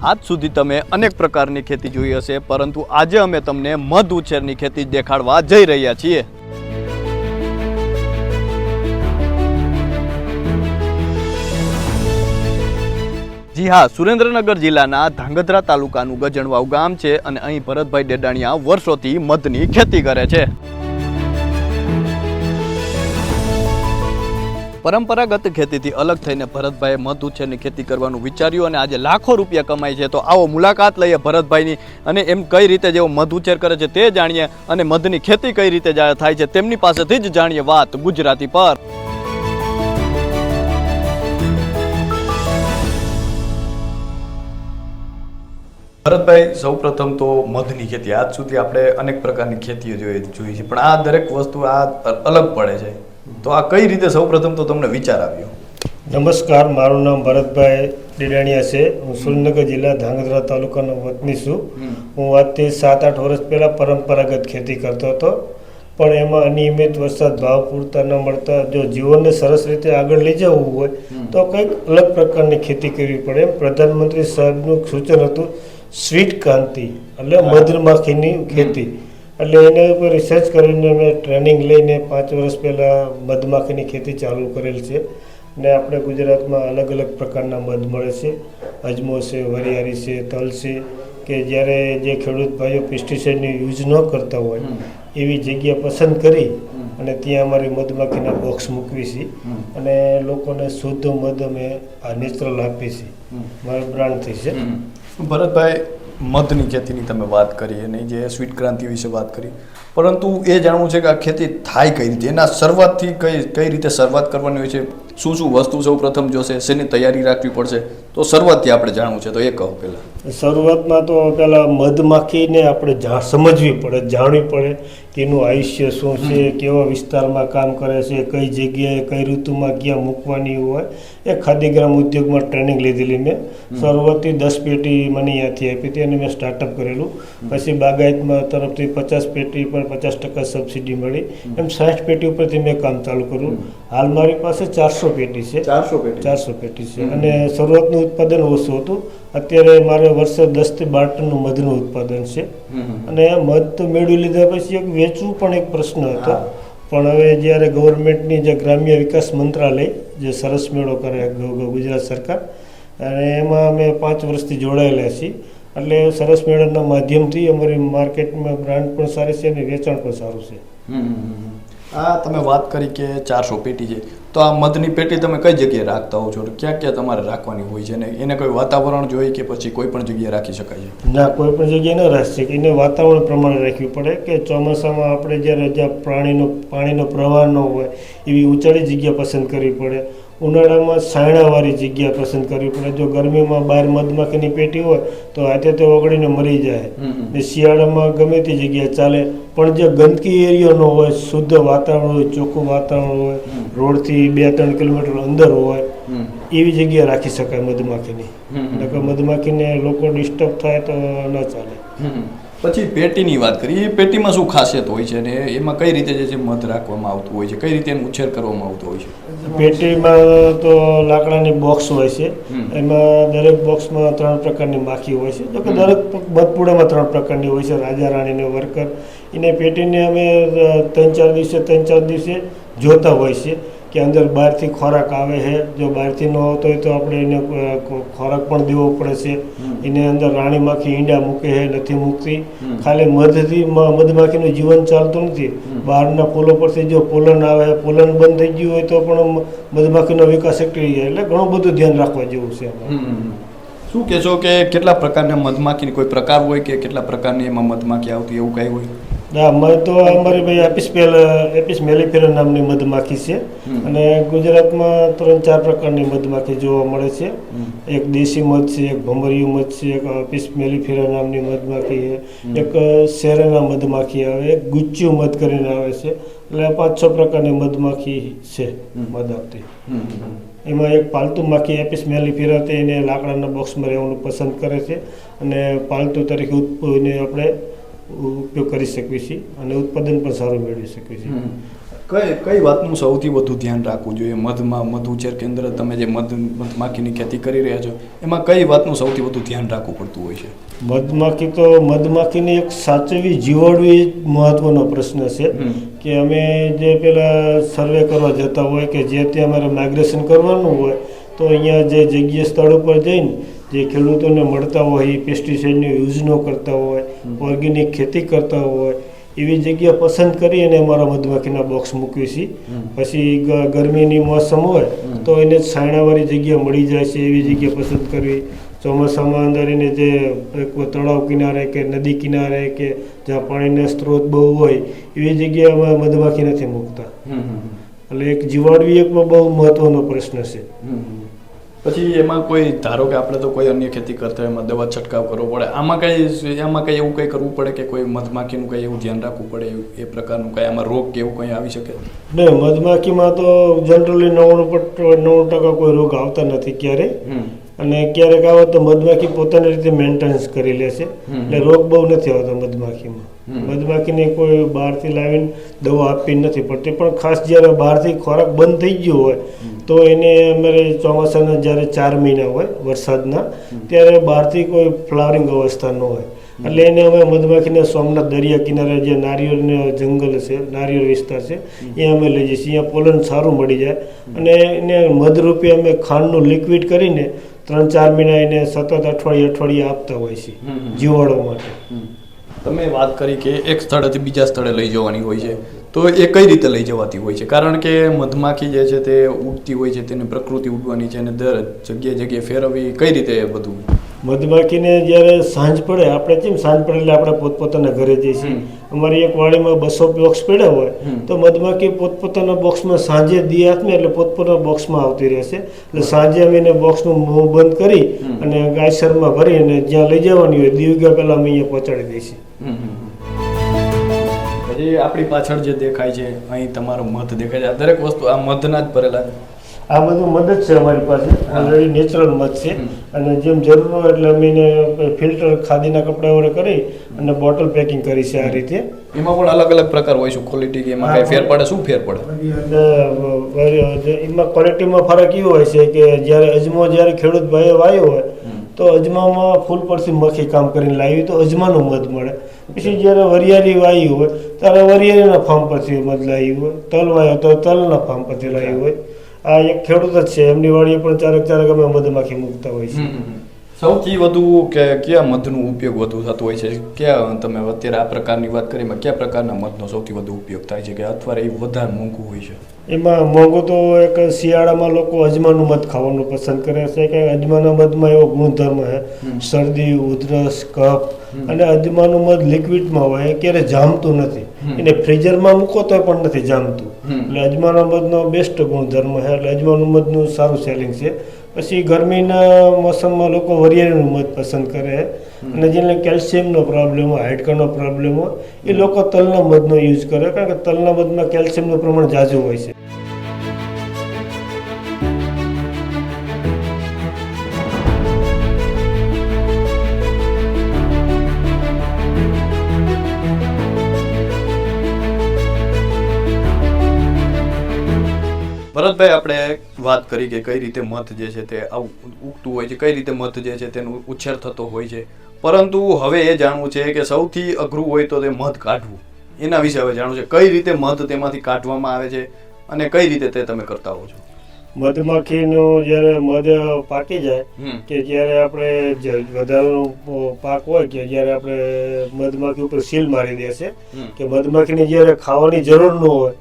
આજ સુધી તમે અનેક પ્રકારની ખેતી જોઈ હશે, પરંતુ આજે અમે તમને મધ ઉછેરની ખેતી દેખાડવા જઈ રહ્યા છીએ. જી હા, સુરેન્દ્રનગર જિલ્લાના ધાંગધ્રા તાલુકાનું ગજણવાવ ગામ છે અને અહીં ભરતભાઈ ડેડાણિયા વર્ષોથી મધની ખેતી કરે છે. પરંપરાગત ખેતીથી અલગ થઈને ભરતભાઈએ મધ, ઉછેરની ખેતી કરવાનું વિચાર્યું અને આજે લાખો રૂપિયા કમાય છે. તો આવો મુલાકાત લઈએ ભરતભાઈની અને એમ કઈ રીતે જેઓ મધ ઉછેર કરે છે તે જાણીએ અને મધની ખેતી કઈ રીતે થાય છે તેમની પાસેથી જ જાણીએ વાત ગુજરાતી પર. ભરતભાઈ, સૌપ્રથમ તો મધની ખેતી. આજ સુધી આપણે અનેક પ્રકારની ખેતીઓ જોઈ જોઈ છે. પણ આ દરેક વસ્તુ આ અલગ પડે છે. તો આ કઈ રીતે સૌપ્રથમ તો તમને વિચાર આવ્યો? નમસ્કાર મારું નામ ભરતભાઈ ડેડાણીયા છે. હું સુરેન્દ્રનગર જિલ્લા ધાંગધ્રા તાલુકાનો વતની છું. હું આજથી સાત આઠ વર્ષ પહેલાં પરંપરાગત ખેતી કરતો હતો. પણ એમાં અનિયમિત વરસાદ ભાવ પૂરતા ન મળતા જો જીવનને સરસ રીતે આગળ લઈ જવું હોય તો કંઈક અલગ પ્રકારની ખેતી કરવી પડે. એમ પ્રધાનમંત્રી સાહેબનું સૂચન હતું સ્વીટ ક્રાંતિ એટલે મધમાખીની ખેતી. એટલે એના ઉપર રિસર્ચ કરીને મેં ટ્રેનિંગ લઈને પાંચ વર્ષ પહેલાં મધમાખીની ખેતી ચાલુ કરેલ છે ને આપણે ગુજરાતમાં અલગ અલગ પ્રકારના મધ મળે છે. અજમો છે વરિયાળી છે તલ છે કે જ્યારે જે ખેડૂત ભાઈઓ પેસ્ટિસાઇડની યુઝ ન કરતા હોય એવી જગ્યા પસંદ કરી અને ત્યાં અમારી મધમાખીના બોક્સ મૂકવી છે અને લોકોને શુદ્ધ મધ અમે આ નેચરલ આપીએ છીએ. મારા બ્રાન્ડથી છે. ભરતભાઈ મધની ખેતીની તમે વાત કરી અને જે સ્વીટ ક્રાંતિ વિશે વાત કરી. પરંતુ એ જાણવું છે કે આ ખેતી થાય કઈ રીતે? એના શરૂઆતથી કઈ કઈ રીતે શરૂઆત કરવાની હોય છે? શું શું વસ્તુ સૌ પ્રથમ જોશે? શેની તૈયારી રાખવી પડશે? તો શરૂઆતથી આપણે જાણવું છે તો એ કહો પહેલાં. શરૂઆતમાં તો પહેલાં મધમાખીને આપણે સમજવી પડે જાણવી પડે કે એનું આયુષ્ય શું છે કેવા વિસ્તારમાં કામ કરે છે કઈ જગ્યાએ કઈ ઋતુમાં ક્યાં મૂકવાની હોય એ ખાદીગ્રામ ઉદ્યોગમાં ટ્રેનિંગ લીધેલી મેં. શરૂઆતથી દસ પેટી મને અહીંયાથી આપી હતી અને મેં સ્ટાર્ટઅપ કરેલું. પછી બાગાયતમાં તરફથી પચાસ પેટી પર પચાસ ટકા સબસિડી મળી. એમ સાઠ પેટી ઉપરથી મેં કામ ચાલુ કર્યું. હાલ મારી પાસે ચારસો પેટી છે. ચારસો પેટી. ચારસો પેટી છે. અને શરૂઆતનું ઉત્પાદન ઓછું હતું. અત્યારે મારે વર્ષે દસથી બાર ટનનું મધનું ઉત્પાદન છે. અને મધ તો મેળવી લીધા પછી એક વેચવું પણ એક પ્રશ્ન હતો. પણ હવે જ્યારે ગવર્મેન્ટની જે ગ્રામ્ય વિકાસ મંત્રાલય જે સરસ મેળો કરે ગુજરાત સરકાર અને એમાં અમે પાંચ વર્ષથી જોડાયેલા છીએ. એટલે સરસ મેળાના માધ્યમથી અમારી માર્કેટમાં બ્રાન્ડ પણ સારી છે અને વેચાણ પણ સારું છે. આ તમે વાત કરી કે ચારસો પેટી છે. તો આ મધની પેટી તમે કઈ જગ્યાએ રાખતા હો છો? ક્યાં ક્યાં તમારે રાખવાની હોય છે? ને એને કોઈ વાતાવરણ જોઈએ કે પછી કોઈ પણ જગ્યાએ રાખી શકાય છે? ના, કોઈ પણ જગ્યાએ ન રાખી એને વાતાવરણ પ્રમાણે રાખવી પડે કે ચોમાસામાં આપણે જ્યારે જ્યાં પ્રાણીનો, પાણીનો પ્રવાહ ન હોય, એવી ઉંચાળી જગ્યા પસંદ કરવી પડે. ઉનાળામાં છાયણાવાળી જગ્યા પસંદ કરવી પડે. જો ગરમીમાં બહાર મધમાખીની પેટી હોય તો હાથે તે ઓગળીને મરી જાય. ને શિયાળામાં ગમે તે જગ્યાએ ચાલે પણ જે ગંદકી એરિયો ન હોય શુદ્ધ વાતાવરણ હોય ચોખ્ખું વાતાવરણ હોય રોડથી બે ત્રણ કિલોમીટર અંદર હોય એવી જગ્યા રાખી શકાય મધમાખીની. નકર મધમાખીને લોકો ડિસ્ટર્બ થાય તો ન ચાલે. પછી પેટીની વાત કરીએ એ પેટીમાં શું ખાસિયત હોય છે અને એમાં કઈ રીતે જે છે મધ રાખવામાં આવતું હોય છે? કઈ રીતે એનું ઉછેર કરવામાં આવતો હોય છે? પેટીમાં તો લાકડાની બોક્સ હોય છે. એમાં દરેક બોક્સમાં ત્રણ પ્રકારની માખી હોય છે. જો કે દરેક બદપુડામાં ત્રણ પ્રકારની હોય છે. રાજા રાણીને વર્કર. એને પેટીને અમે ત્રણ ચાર દિવસે ત્રણ ચાર દિવસે જોતા હોય છે. કે અંદર બહારથી ખોરાક આવે છે. જો બહારથી ન આવતો હોય તો આપણે એને ખોરાક પણ દેવો પડે છે. એને અંદર રાણી માખી ઈંડા મૂકે છે નથી મૂકતી. ખાલી મધથી મધમાખીનું જીવન ચાલતું નથી. બહારના પોલો પરથી જો પોલન આવે પોલન બંધ થઈ ગયું હોય તો પણ મધમાખીનો વિકાસ અટકી જાય. એટલે ઘણું બધું ધ્યાન રાખવા જેવું છે શું કહેશો કે કેટલા પ્રકારના મધમાખીની કોઈ પ્રકાર હોય કે કેટલા પ્રકારની એમાં મધમાખી આવતી એવું કાંઈ હોય? ના મધ તો અમારી ભાઈ એપિસ પેલ એપિસ મેલિફેરા નામની મધમાખી છે. અને ગુજરાતમાં ત્રણ ચાર પ્રકારની મધમાખી જોવા મળે છે. એક દેશી મધ છે એક ભમરિયું મધ છે એક એપિસ મેલિફેરા નામની મધમાખી એક શેરના મધમાખી આવે એક ગુચ્ચું મધ કરીને આવે છે. એટલે પાંચ છ પ્રકારની મધમાખી છે મધ આપતી એમાં એક પાલતુ માખી એપિસ મેલી ફેરાતી એને લાકડાના બોક્સમાં રહેવાનું પસંદ કરે છે. અને પાલતુ તરીકે એને આપણે ઉપયોગ કરી શકીએ છીએ અને ઉત્પાદન પણ સારું મેળવી શકીએ છીએ કઈ કઈ વાતનું સૌથી વધુ ધ્યાન રાખવું જોઈએ? મધમાં મધ ઉછેર કેન્દ્ર તમે જે મધ મધમાખીની ખેતી કરી રહ્યા છો એમાં કઈ વાતનું સૌથી વધુ ધ્યાન રાખવું પડતું હોય છે? મધમાખી તો મધમાખીની એક સાચવી જીવાડવી મહત્વનો પ્રશ્ન છે કે અમે જે પેલા સર્વે કરવા જતા હોય કે જે ત્યાં અમારે માઇગ્રેશન કરવાનું હોય તો અહીંયા જે જગ્યા સ્થળ ઉપર જઈને જે ખેડૂતોને મળતા હોય એ પેસ્ટિસાઇડનો યુઝ ન કરતા હોય ઓર્ગેનિક ખેતી કરતા હોય એવી જગ્યા પસંદ કરી અને અમારા મધમાખીના બોક્સ મૂકીએ છીએ પછી ગરમીની મોસમ હોય તો એને છાયણાવાળી જગ્યા મળી જાય છે એવી જગ્યા પસંદ કરવી. ચોમાસામાં અંદર એને જે તળાવ કિનારે કે નદી કિનારે કે જ્યાં પાણીના સ્ત્રોત બહુ હોય એવી જગ્યાએ અમે મધમાખી નથી મૂકતા. એટલે એક જીવાડવી એક બહુ મહત્વનો પ્રશ્ન છે. પછી એમાં કોઈ ધારો કે આપણે તો કોઈ અન્ય ખેતી કરતા હોય એમાં દવા છંટકાવ કરવો પડે આમાં કંઈ એમાં કંઈ એવું કંઈ કરવું પડે કે કોઈ મધમાખીનું કંઈ એવું ધ્યાન રાખવું પડે એ પ્રકારનું કંઈ આમાં રોગ કે એવું કંઈ આવી શકે? ને મધમાખીમાં તો જનરલી નવ્વાણું નવ્વાણું ટકા કોઈ રોગ આવતા નથી ક્યારેય. અને ક્યારેક આવે તો મધમાખી પોતાની રીતે મેન્ટેનન્સ કરી લે છે. એટલે રોગ બહુ નથી આવતો મધમાખીમાં. મધમાખીને કોઈ બહારથી લાવીને દવા આપવી નથી પડતી પણ ખાસ જ્યારે બહારથી ખોરાક બંધ થઈ ગયો હોય તો એને અમારે ચોમાસાના જ્યારે ચાર મહિના હોય વરસાદના ત્યારે બહારથી કોઈ ફ્લાવરિંગ અવસ્થા ન હોય. એટલે એને અમે મધમાખીને સોમનાથ દરિયા કિનારે જે નારિયેળના જંગલ છે નારિયેળ વિસ્તાર છે ત્યાં અમે લઈ જઈએ છીએ. અહીંયા પોલન સારું મળી જાય. અને એને મધરૂપે અમે ખાંડનું લિક્વિડ કરીને ત્રણ ચાર મહિના એને સતત અઠવાડિયે અઠવાડિયે આપતા હોય છે જીવાડો માટે. તમે વાત કરી કે એક સ્થળેથી બીજા સ્થળે લઈ જવાની હોય છે. તો એ કઈ રીતે લઈ જવાતી હોય છે? કારણ કે મધમાખી જે છે તે ઉડતી હોય છે તેની પ્રકૃતિ ઉડવાની છે અને દર જગ્યાએ જગ્યાએ ફેરવવી કઈ રીતે બધું? મધમાખીને જ્યારે સાંજ પડે આપણે કેમ સાંજ પડે એટલે આપણે પોતપોતાના ઘરે જઈએ છીએ? અમારી એક વાડીમાં બસો બોક્સ પડ્યા હોય તો મધમાખી પોતપોતાના બોક્સમાં સાંજે દી હાથમાં એટલે પોતપોતાના બોક્સમાં આવતી રહેશે. એટલે સાંજે અમે એને બોક્સનું મોં બંધ કરી અને ગાયસરમાં ભરી અને જ્યાં લઈ જવાની હોય દીવગા પહેલાં અમે અહીંયા પહોંચાડી દઈશું પછી આપણી પાછળ જે દેખાય છે અહીં તમારો મધ દેખાય છે. દરેક વસ્તુ આ મધના જ ભરેલા છે. આ બધું મધ જ છે અમારી પાસે. ઓલરેડી નેચરલ મધ છે. અને જેમ જરૂર હોય એટલે અમે એને ફિલ્ટર ખાદીના કપડા વડે કરી અને બોટલ પેકિંગ કરી છે આ રીતે. એમાં પણ અલગ અલગ પ્રકાર હોય છે ક્વોલિટી કે એમાં કઈ ફેર પડે શું ફેર પડે? એમાં ક્વોલિટીમાં ફરક એવો હોય છે કે જ્યારે અજમો જ્યારે ખેડૂત ભાઈએ વાયો હોય તો અજમામાં ફૂલ પરથી મખી કામ કરીને લાવી તો અજમાનું મધ મળે. પછી જ્યારે વરિયાળી વાવી હોય ત્યારે વરિયાળીના ફાર્મ પરથી મધ લાવી હોય તલ વાયો તો તલના ફાર્મ પરથી લાવી હોય. આ એક ખેડૂત જ છે. એમની વાડીએ પણ ચારક ચારક અમે મધમાખી મૂકતા હોય છે. સૌથી વધુ કે કયા મધનો ઉપયોગ વધુ થતો હોય છે? કયા તમે અત્યારે આ પ્રકારની વાત કરી એમાં કયા પ્રકારના મધનો સૌથી વધુ ઉપયોગ થાય છે? કે અથવા એ વધારે મોંઘું હોય છે? એમાં મોંઘું તો એક શિયાળામાં લોકો અજમાનું મધ ખાવાનું પસંદ કરે છે. કે અજમાના મધમાં એવો ગુણધર્મ છે. શરદી ઉધરસ કફ અને અજમાનું મધ લિક્વિડમાં હોય ક્યારે જામતું નથી. એને ફ્રીઝરમાં મૂકો તો પણ નથી જામતું. એટલે અજમાના મધનો બેસ્ટ ગુણધર્મ છે. એટલે અજમાનું મધનું સારું સેલિંગ છે. પછી ગરમીના મોસમમાં લોકો વરિયાળીનું મધ પસંદ કરે. અને જેને કેલ્શિયમનો પ્રોબ્લેમ હોય હાડકાનો પ્રોબ્લેમ હોય એ લોકો તલના મધનો યુઝ કરે કારણ કે તલના મધમાં કેલ્શિયમનું પ્રમાણ ઝાઝું હોય છે. ભરતભાઈ આપણે વાત કરી કે કઈ રીતે મધ જે છે તે ઉગતું હોય છે કઈ રીતે મધ જે છે તેનો ઉછેર થતો હોય છે. પરંતુ હવે એ જાણવું છે કે સૌથી અઘરું હોય તો તે મધ કાઢવું. એના વિશે હવે જાણવું છે. કઈ રીતે મધ તેમાંથી કાઢવામાં આવે છે અને કઈ રીતે તે તમે કરતા હો છો? મધમાખીનું જ્યારે મધ પાકી જાય કે જ્યારે આપણે વધારાનો પાક હોય કે જ્યારે આપણે મધમાખી ઉપર સીલ મારી દે છે હમ. કે મધમાખીને જ્યારે ખાવાની જરૂર ન હોય.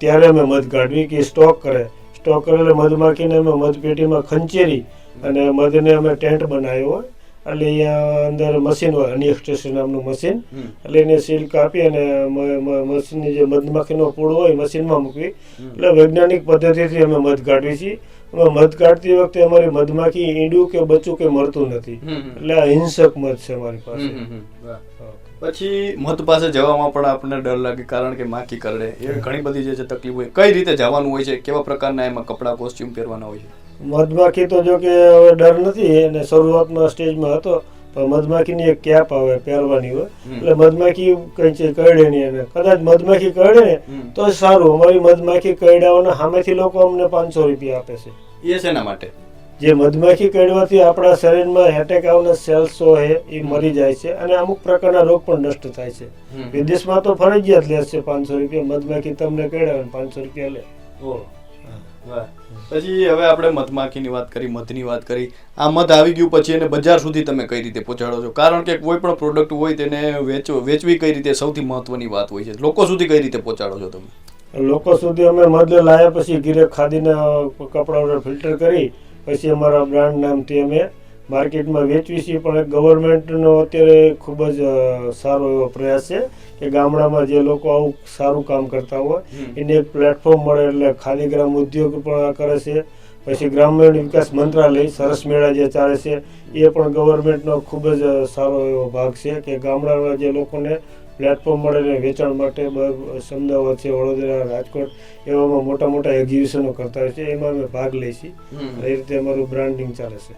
ત્યારે અમે મધ કાઢવી કે સ્ટોક કરે. સ્ટોક કરેલ મધમાખીને અમે મધપેટીમાં ખંચેરી અને મધને અમે ટેન્ટ બનાવ્યો હોય. એટલે અહીંયા અંદર મશીન હોય હની એક્સટ્રેશન નામનું મશીન. એટલે એને સીલ કાપી અને મશીનની જે મધમાખીનો પૂળ હોય મશીનમાં મૂકવી. એટલે વૈજ્ઞાનિક પદ્ધતિથી અમે મધ કાઢવી છીએ. અમે મધ કાઢતી વખતે અમારી મધમાખી ઈંડું કે બચ્ચું કે મળતું નથી. એટલે આ હિંસક મધ છે અમારી પાસે. પછી મધ પાસે જવામાં પણ આપણને ડર લાગે કારણ કે માખી કરડે. એ ઘણી બધી જે છે તકલીફ હોય. કઈ રીતે જવાનું હોય છે? કેવા પ્રકારના એમાં કપડાં કોસ્ચ્યુમ પહેરવાના હોય છે? મધમાખી તો જો કે હવે ડર નથી અને શરૂઆતમાં સ્ટેજમાં હતો પણ મધમાખીની એક કેપ આવે પહેરવાની હોય. એટલે મધમાખી કઈ છે કરડે નહીં એને. કદાચ મધમાખી કરડે ને તો સારું. અમારી મધમાખી કરડાઓને સામેથી લોકો અમને પાંચસો રૂપિયા આપે છે. એ શેના માટે? જે મધમાખી કરડવાથી આપણા શરીરમાં હેટેક આવના સેલ્સ હોય એ મરી જાય છે અને અમુક પ્રકારના રોગ પણ નષ્ટ થાય છે. વિદેશમાં તો ફરજિયાત લે છે પાંચસો રૂપિયા મધમાખી તમને કરડાવે પાંચસો રૂપિયા લે. પછી હવે આપણે મધમાખીની વાત કરી મધની વાત કરી. આ મધ આવી ગયું પછી એને બજાર સુધી તમે કઈ રીતે પહોંચાડો છો? કારણ કે કોઈ પણ પ્રોડક્ટ હોય તેને વેચો વેચવી કઈ રીતે સૌથી મહત્વની વાત હોય છે? લોકો સુધી કઈ રીતે પહોંચાડો છો તમે? લોકો સુધી અમે મધ લાયા પછી ગીરે ખાદીના કપડા ફિલ્ટર કરી પછી અમારા બ્રાન્ડ નામથી અમે માર્કેટમાં વેચવી છીએ. પણ એક ગવર્મેન્ટનો અત્યારે ખૂબ જ સારો એવો પ્રયાસ છે કે ગામડામાં જે લોકો આવું સારું કામ કરતા હોય એને એક પ્લેટફોર્મ મળે એટલે ખાદી ગ્રામ ઉદ્યોગ પણ આ કરે છે. પછી ગ્રામીણ વિકાસ મંત્રાલય સરસ મેળા જે ચાલે છે એ પણ ગવર્મેન્ટનો ખૂબ જ સારો એવો ભાગ છે કે ગામડાના જે લોકોને પ્લેટફોર્મ મળે ને વેચાણ માટે અમદાવાદ છે વડોદરા રાજકોટ એવામાં મોટા મોટા એક્ઝિબિશનો કરતા હોય છે. એમાં અમે ભાગ લઈએ છીએ. એ રીતે અમારું બ્રાન્ડિંગ ચાલે છે.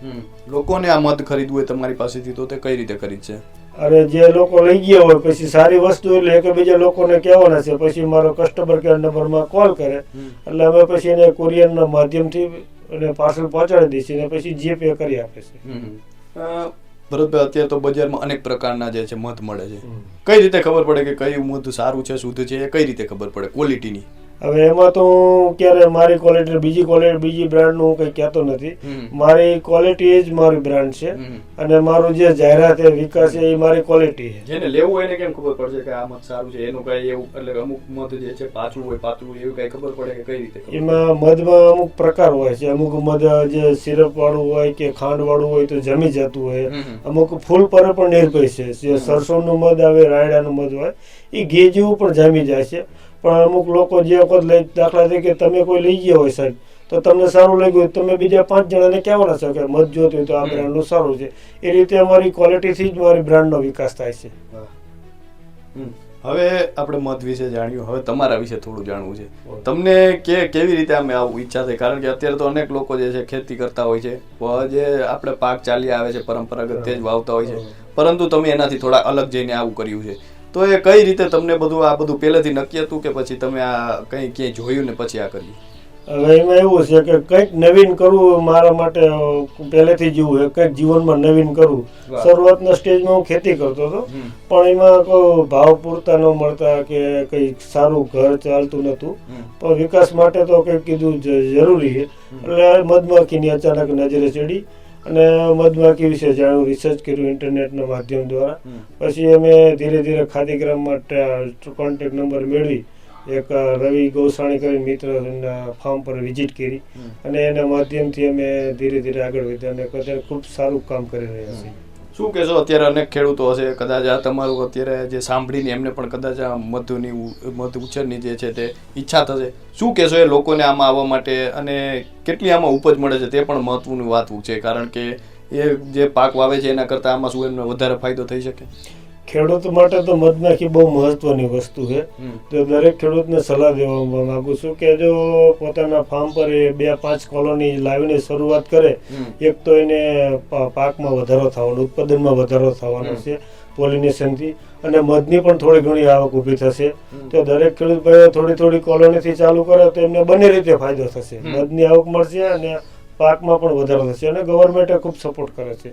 લોકોને આ મધ ખરીદવું હોય તમારી પાસેથી તો તે કઈ રીતે ખરીદશે અને જે લોકો લઈ ગયા હોય પછી સારી વસ્તુ એટલે એકબીજા લોકોને કહેવાના છે. પછી મારો કસ્ટમર કેર નંબરમાં કોલ કરે. એટલે અમે પછી એને કુરિયરના માધ્યમથી અને પાર્સલ પહોંચાડી દઈએ છીએ અને પછી જીપે કરી આપે છે. ભરતભાઈ અત્યારે તો બજારમાં અનેક પ્રકારના જે છે મધ મળે છે. કઈ રીતે ખબર પડે કે કયું મધ સારું છે શુદ્ધ છે એ કઈ રીતે ખબર પડે? ક્વોલિટીની હવે એમાં તો હું ક્યારે મારી ક્વોલિટી બીજી ક્વોલિટી બીજી બ્રાન્ડનું હું કંઈ કહેતો નથી. મારી ક્વોલિટી એ જ મારી બ્રાન્ડ છે. અને મારું જે જાહેરાત એ વિકાસ એ મારી ક્વોલિટી છે. જેને લેવું હોય એને કેમ ખબર પડશે કે આ મત સારું છે? એનું કઈ એવું એટલે અમુક મત જે છે પાછું હોય પાતળું એવું કઈ ખબર પડે કે કઈ રીતે? એમાં મધમાં અમુક પ્રકાર હોય છે. અમુક મધ જે સિરપ વાળું હોય કે ખાંડ વાળું હોય તો જમી જતું હોય. અમુક ફૂલ પર પણ નિર્ભય છે. જે સરસોનું મધ આવે રાયડાનું મધ હોય એ ઘી જેવું પણ જામી જાય છે. પણ અમુક લોકો જે વખત લઈ દાખલા તરીકે તમે કોઈ લઈ ગયા હોય સાહેબ તો તમને સારું લાગ્યું તમે બીજા પાંચ જણાને કહેવાના છો કે મત જોતું તો આ. બ્રાન્ડનું સારું છે. એ રીતે અમારી ક્વોલિટીથી જ મારી બ્રાન્ડનો વિકાસ થાય છે. હવે આપણે મત વિશે જાણ્યું. હવે તમારા વિશે થોડું જાણવું છે. તમને કે કેવી રીતે અમે આવું ઈચ્છા થઈ? કારણ કે અત્યારે તો અનેક લોકો જે છે ખેતી કરતા હોય છે. જે આપણે પાક ચાલી આવે છે પરંપરાગત તે જ વાવતા હોય છે. પરંતુ તમે એનાથી થોડા અલગ જઈને આવું કર્યું છે. તો એ કઈ રીતે તમને બધું આ બધું પહેલેથી નક્કી હતું કે પછી તમે આ કંઈ ક્યાંય જોયું ને પછી આ કર્યું? હવે એમાં એવું છે કે કંઈક નવીન કરવું મારા માટે પહેલેથી જ એવું છે. કંઈક જીવનમાં નવીન કરવું. શરૂઆતના સ્ટેજમાં હું ખેતી કરતો હતો. પણ એમાં કોઈ ભાવ પૂરતા ન મળતા કે કંઈ સારું ઘર ચાલતું નહોતું. પણ વિકાસ માટે તો કંઈક કીધું જરૂરી છે. એટલે મધમાખીની અચાનક નજરે ચડી. અને મધમાખી વિશે જાણ્યું રિસર્ચ કર્યું ઇન્ટરનેટના માધ્યમ દ્વારા. પછી અમે ધીરે ધીરે ખાદીગ્રામમાં કોન્ટેક્ટ નંબર મેળવી. એક રવિ ગૌસાણી કરી મિત્રના ફાર્મ પર વિઝિટ કરી. અને એના માધ્યમથી અમે ધીરે ધીરે આગળ વધ્યા અને અત્યારે ખૂબ સારું કામ કરી રહ્યા છીએ. શું કહેશો? અત્યારે અનેક ખેડૂતો હશે, કદાચ આ તમારું અત્યારે જે સાંભળીને એમને પણ કદાચ આ મધુની મધ ઉછેરની જે છે તે ઈચ્છા થશે. શું કહેશો એ લોકોને આમાં આવવા માટે? અને કેટલી આમાં ઉપજ મળે છે તે પણ મહત્વનું વાત છે, કારણ કે એ જે પાક વાવે છે એના કરતાં આમાં શું એમને વધારે ફાયદો થઈ શકે? ખેડૂત માટે તો મધમાખી બહુ મહત્વની વસ્તુ છે. તો દરેક ખેડૂતને સલાહ દેવા માંગુ છું કે જો પોતાના ફાર્મ પર એ બે પાંચ કોલોની લાવીને શરૂઆત કરે એક તો એને પાકમાં વધારો થવાનો ઉત્પાદનમાં વધારો થવાનો છે પોલિનેશનથી અને મધની પણ થોડી ઘણી આવક ઊભી થશે. તો દરેક ખેડૂત ભાઈઓ થોડી થોડી કોલોનીથી ચાલુ કરે તો એમને બંને રીતે ફાયદો થશે. મધની આવક મળશે અને પાકમાં પણ વધારો થશે અને ગવર્મેન્ટે ખૂબ સપોર્ટ કરે છે.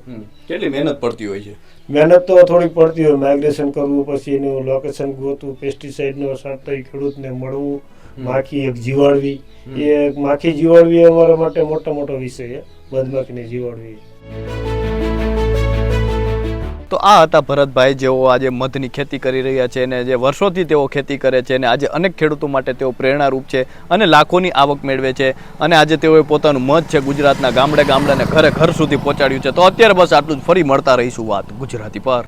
કેટલી મહેનત પડતી હોય છે? મહેનત તો થોડી પડતી હોય. માઇગ્રેશન કરવું પછી એનું લોકેશન ગોતવું પેસ્ટિસાઇડનો છાંટતો ખેડૂતને મળવું માખી એક જીવાડવી. એ એક માખી જીવાડવી અમારા માટે મોટો મોટો વિષય છે. મધમાખીને જીવાડવી. તો આ હતા ભરતભાઈ જેઓ આજે મધની ખેતી કરી રહ્યા છે અને જે વર્ષોથી તેઓ ખેતી કરે છે અને આજે અનેક ખેડૂતો માટે તેઓ પ્રેરણારૂપ છે અને લાખોની આવક મેળવે છે અને આજે તેઓએ પોતાનું મધ છે ગુજરાતના ગામડે ગામડે ઘરે ઘર સુધી પહોંચાડ્યું છે. તો અત્યારે બસ આટલું જ. ફરી મળતા રહીશું વાત ગુજરાતી પર.